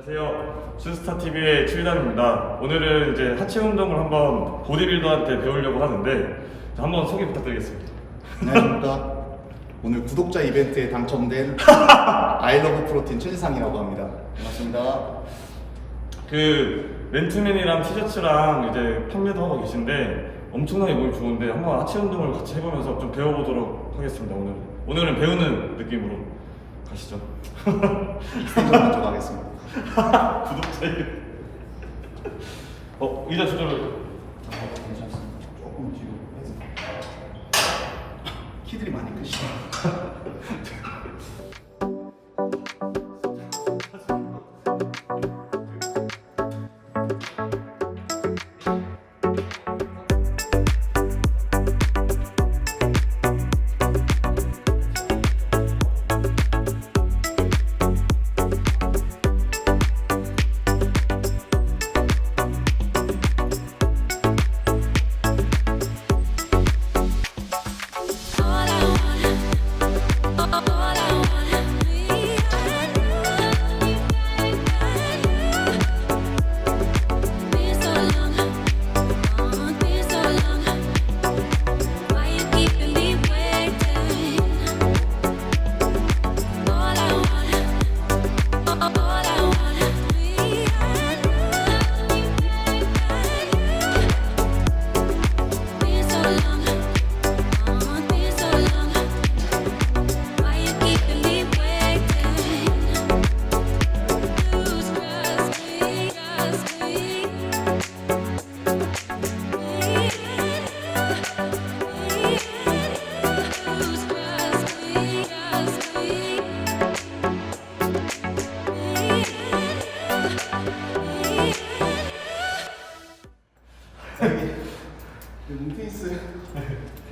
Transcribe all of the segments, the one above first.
안녕하세요. 슈스타 TV의 최일단입니다. 오늘은 이제 하체 운동을 한번 보디빌더한테 배우려고 하는데 자, 한번 소개 부탁드리겠습니다. 안녕하십니까. 오늘 구독자 이벤트에 당첨된 아이러브 프로틴 최지상이라고 합니다. 반갑습니다. 그 맨투맨이랑 티셔츠랑 이제 판매도 하고 계신데 엄청나게 몸이 좋은데 한번 하체 운동을 같이 해보면서 좀 배워보도록 하겠습니다. 오늘 오늘은 배우는 느낌으로 가시죠. 익스텐션 먼저 가겠습니다. 구독자 이름. 어 의자 조절을 괜찮습니다. 조금 뒤로 해서. 키들이 많이 크시네.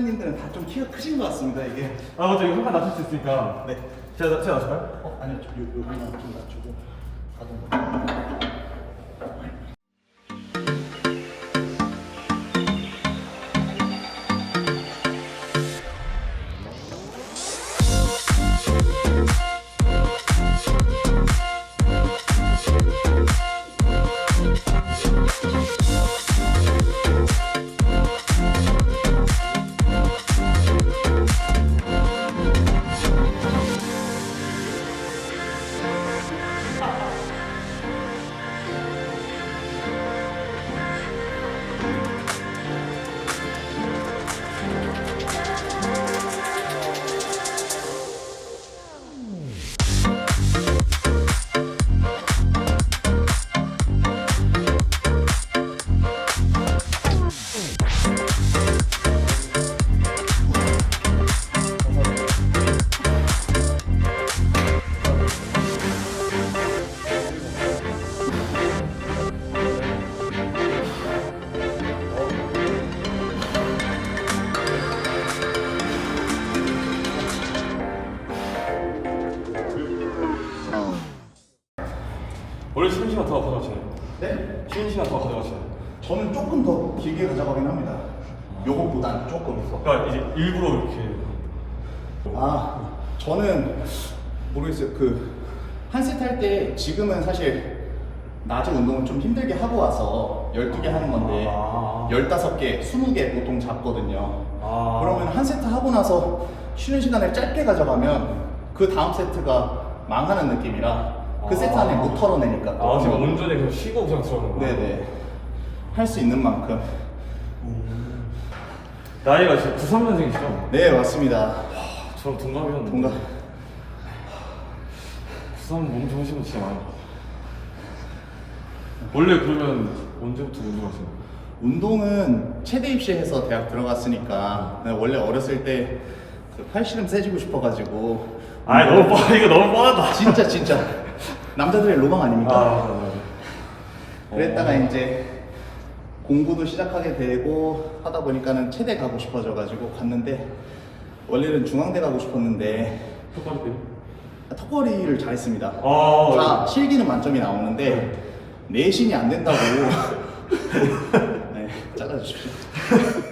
회원님들은 다 좀 키가 크신 것 같습니다. 이게. 아 맞아 이거 한칸 낮출 수 있으니까 네. 제가 제가 낮출까요? 어, 아니요. 저 요, 여기만 좀 낮추고 가동. 원래 쉬는 시간 더 가져가시나요? 네? 쉬는 시간 더 가져가시나요? 저는 조금 더 길게 가져가긴 합니다. 요것보단 조금. 그러니까 이제 일부러 이렇게 아, 저는 모르겠어요. 그, 한 세트 할 때 지금은 사실 낮에 운동을 좀 힘들게 하고 와서 12개 하는 건데 아. 15개, 20개 보통 잡거든요. 아. 그러면 한 세트 하고 나서 쉬는 시간을 짧게 가져가면 그 다음 세트가 망하는 느낌이라 그 아. 세트 안에 못 털어내니까. 또. 아 지금 온전히 그냥 쉬고 그냥 들어가는 거야? 네네. 할 수 있는 만큼. 나이가 지금 93년생이시죠? 네, 맞습니다. 저랑 동갑이었는데 동갑. 93 몸 좋으신 분 진짜 많아요 원래 그러면 언제부터 운동하시나요? 운동은 체대 입시해서 대학 들어갔으니까 네, 원래 어렸을 때그 팔씨름 세지고 싶어가지고 아 너무 뻔 이거 너무 뻔하다 진짜 진짜 남자들의 로망 아닙니까? 아 그랬다가 어. 이제 공부도 시작하게 되고 하다 보니까는 체대 가고 싶어져 가지고 갔는데 원래는 중앙대 가고 싶었는데 턱걸이 때문에? 턱걸이를 잘했습니다. 아 다 실기는 만점이 나오는데 내신이 안 된다고 네, 잘라주십시오.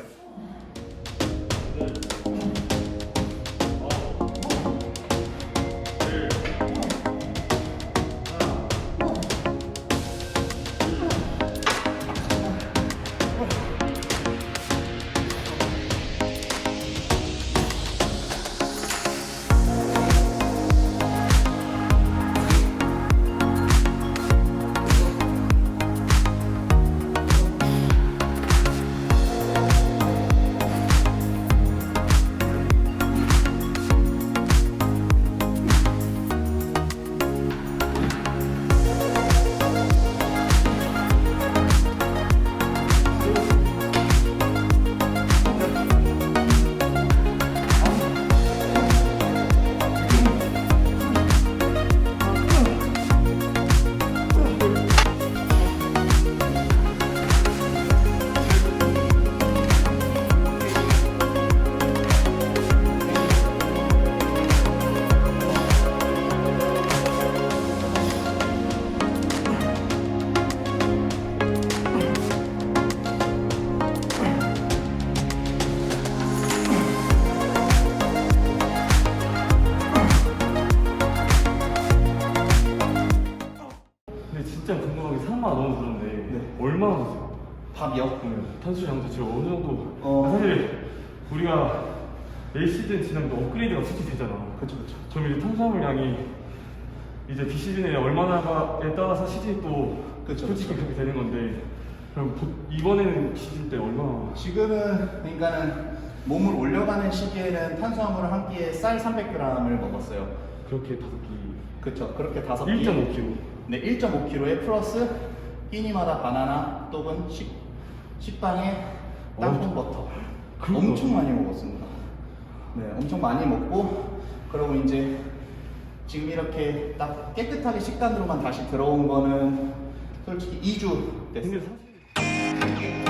지나면 업그레이드가 되잖아 그쵸 그쵸. 그럼 이제 탄수화물량이 이제 비시즌에 얼마나에 따라서 시즌이 또 그쵸, 솔직히 그쵸. 그렇게 되는 건데 그럼 보- 이번에는 시즌 때 얼마나 지금은 그러니까는 몸을 올려가는 시기에는 탄수화물을 한 끼에 쌀 300g을 먹었어요. 그렇게 다섯 끼 그쵸. 그렇게 다섯 끼. 1.5kg 네, 1.5kg에 플러스 끼니마다 바나나 또는 식, 식빵에 땅콩 버터. 그거 엄청 많이 먹었습니다. 네, 엄청 많이 먹고 그러고 이제 지금 이렇게 딱 깨끗하게 식단으로만 다시 들어온 거는 솔직히 2주 됐어요.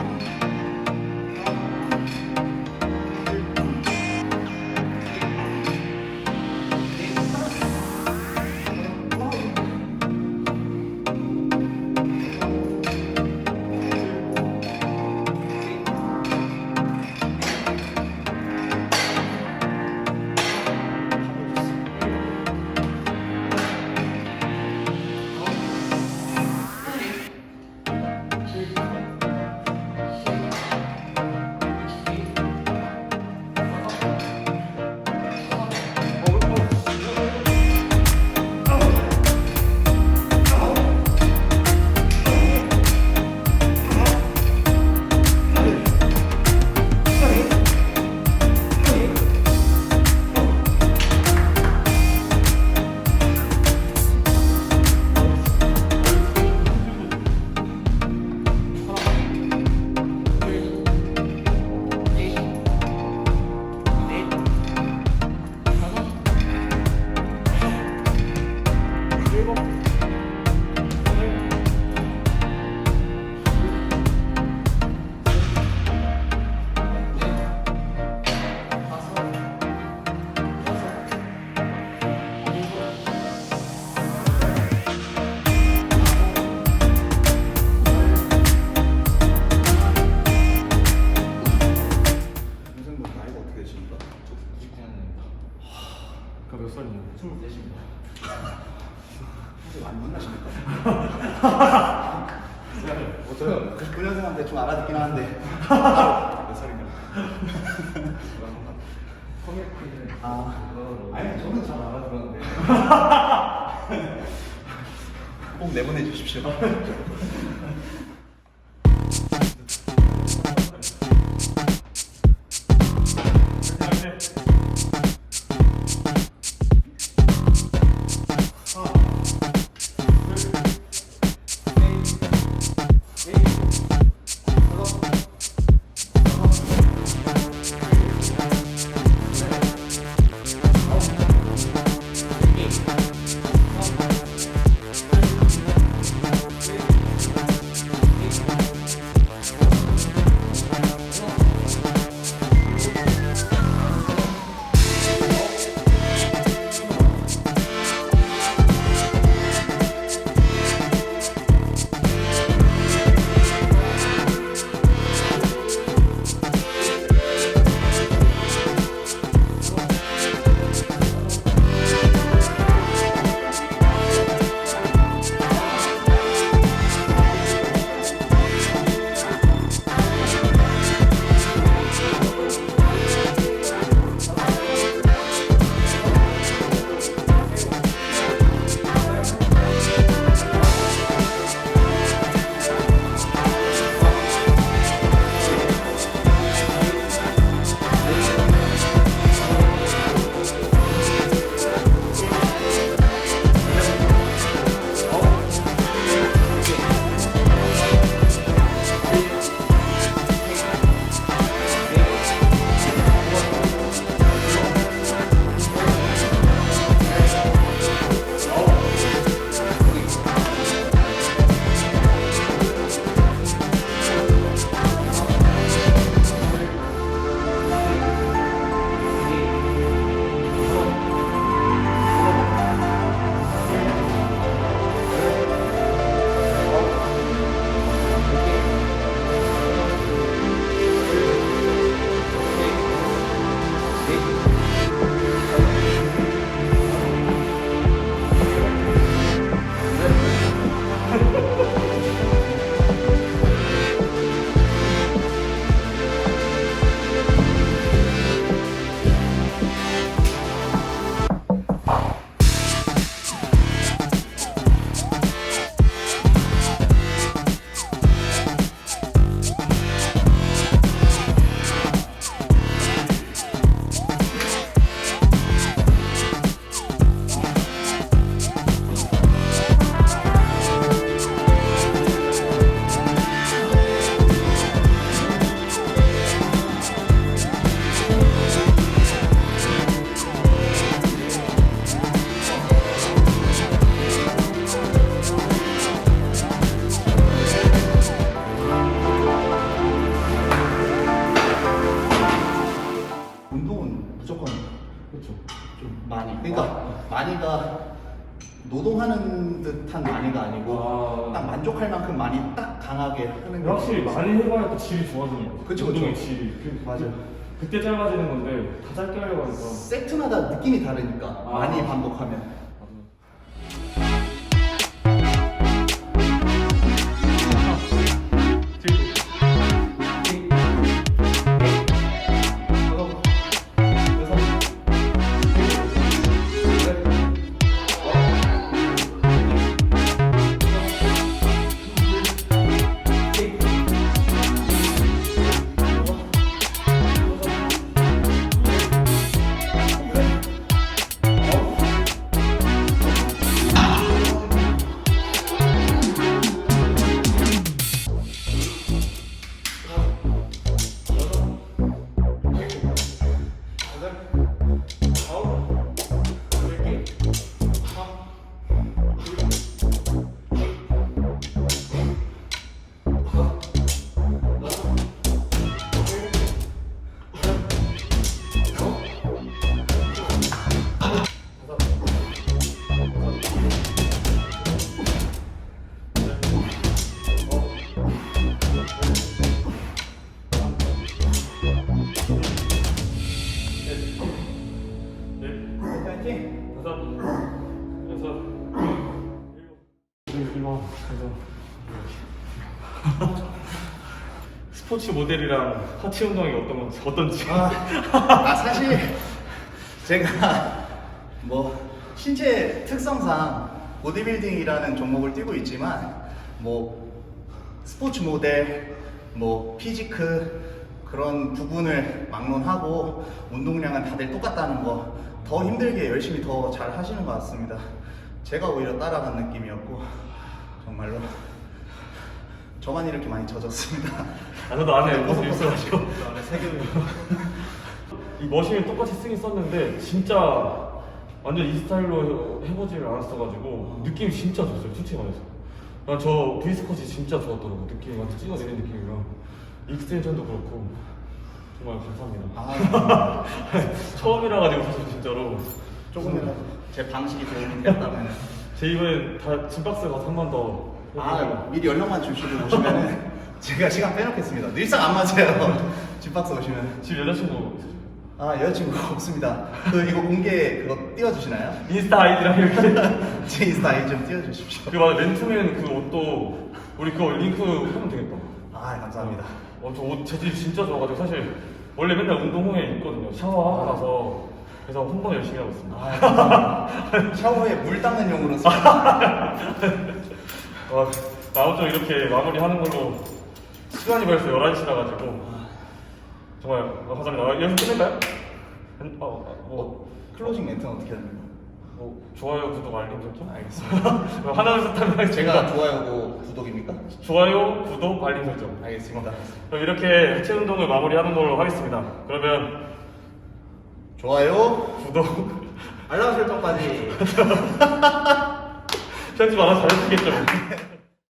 아, 아니 저는 잘 알아들었는데. 꼭 내보내 주십시오. 질이 거 같아요. 그쵸, 운동의 그쵸. 질이. 그, 맞아요. 그때 짧아지는 건데 다 짧게 하려고 하니까. 세트마다 느낌이 다르니까 아. 많이 반복하면 스포츠 모델이랑 하체 운동이 어떤 건지 어떤지. 아, 아 사실 제가 뭐 신체 특성상 보디빌딩이라는 종목을 뛰고 있지만 뭐 스포츠 모델, 뭐 피지크 그런 부분을 막론하고 운동량은 다들 똑같다는 거 더 힘들게 열심히 더 잘 하시는 것 같습니다. 제가 오히려 따라간 느낌이었고 정말로 저만 이렇게 많이 젖었습니다. 아, 저도 안에 모습이 있어가지고. 이 머신을 똑같이 쓰긴 썼는데 진짜 완전 이 스타일로 해보지를 않았어가지고 느낌이 진짜 좋았어요 솔직히 말해서. 난저 V스컷이 진짜 좋았더라고 느낌이 완전 찍어내는 느낌이랑. 익스텐션도 그렇고. 정말 감사합니다. 아, 처음이라 가지고 사실 진짜로. 조금이라도 제 방식이 도움이 됐다면. 제 이번엔 다 짐박스 가서 한 번 더 아 미리 연락만 주시고 오시면은 제가 시간 빼놓겠습니다. 늘상 안 맞아요. 집박스 오시면 집 여자친구 있으세요? 아 여자친구가 없습니다. 그 이거 공개 그거 띄워주시나요? 인스타 아이디랑 이렇게 제 인스타 아이 좀 띄워주십시오. 그 맞아 맨투맨 그 옷도 우리 그거 링크 하면 되겠다 아 감사합니다. 어, 저 옷 재질 진짜 좋아가지고 사실 원래 맨날 운동 후에 입거든요. 샤워하고 나서 그래서 혼동 열심히 하고 있습니다. 아, 감사합니다. 샤워에 물 닦는 용으로 씁니다. 어, 아무튼 이렇게 마무리하는 걸로 시간이 벌써 11시라 가지고 정말 어, 감사합니다. 여기서 끝낼까요? 음, 어, 어, 뭐, 클로징 멘트는 어떻게 합니까? 뭐 좋아요, 구독, 알림 설정? 알겠습니다. 그럼 하나 둘셋 하면. 제가 좋아요고 구독입니까? 좋아요, 구독, 알림 설정. 알겠습니다. 그럼 이렇게 해체 운동을 마무리하는 걸로 하겠습니다. 그러면 좋아요, 구독, 알람 설정까지. 편집 알아서 잘해주겠죠.